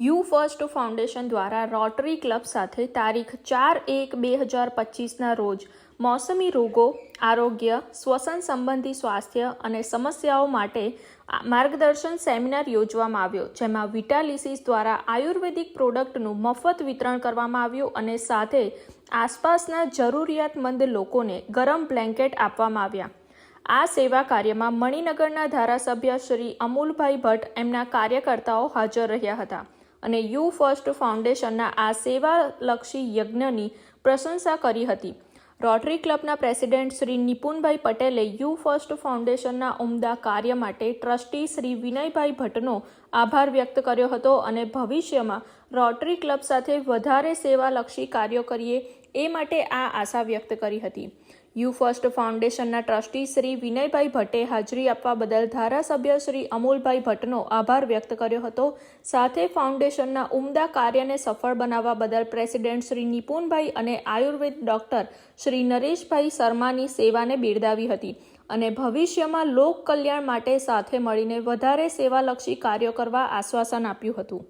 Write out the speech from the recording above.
You first foundation દ્વારા rotary club સાથે તારીખ ચાર એક બે હજાર પચીસના રોજ મોસમી રોગો, આરોગ્ય, શ્વસન સંબંધી સ્વાસ્થ્ય અને સમસ્યાઓ માટે માર્ગદર્શન સેમિનાર યોજવામાં આવ્યો, જેમાં વિટાલિસિસ દ્વારા આયુર્વેદિક પ્રોડક્ટનું મફત વિતરણ કરવામાં આવ્યું અને સાથે આસપાસના જરૂરિયાતમંદ લોકોને ગરમ બ્લેન્કેટ આપવામાં આવ્યા. આ સેવા કાર્યમાં મણિનગરના ધારાસભ્ય શ્રી અમૂલભાઈ ભટ્ટ એમના કાર્યકર્તાઓ હાજર રહ્યા હતા. અને યુ ફર્સ્ટ ફાઉન્ડેશનના આ સેવાલક્ષી યજ્ઞની પ્રશંસા કરી હતી. રોટરી ક્લબના પ્રેસિડેન્ટ શ્રી નિપુનભાઈ પટેલે યુ ફર્સ્ટ ફાઉન્ડેશનના ઉમદા કાર્ય માટે ટ્રસ્ટી શ્રી વિનયભાઈ ભટ્ટનો આભાર વ્યક્ત કર્યો હતો અને ભવિષ્યમાં રોટરી ક્લબ સાથે વધારે સેવાલક્ષી કાર્યો કરીએ એ માટે આ આશા વ્યક્ત કરી હતી. યુ ફર્સ્ટ ફાઉન્ડેશનના ટ્રસ્ટી શ્રી વિનયભાઈ ભટ્ટે હાજરી આપવા બદલ ધારાસભ્ય શ્રી અમૂલભાઈ ભટ્ટનો આભાર વ્યક્ત કર્યો હતો. સાથે ફાઉન્ડેશનના ઉમદા કાર્યને સફળ બનાવવા બદલ પ્રેસિડેન્ટ શ્રી નિપુનભાઈ અને આયુર્વેદ ડોક્ટર શ્રી નરેશભાઈ શર્માની સેવાને બિરદાવી હતી અને ભવિષ્યમાં લોક કલ્યાણ માટે સાથે મળીને વધારે સેવાલક્ષી કાર્યો કરવા આશ્વાસન આપ્યું હતું.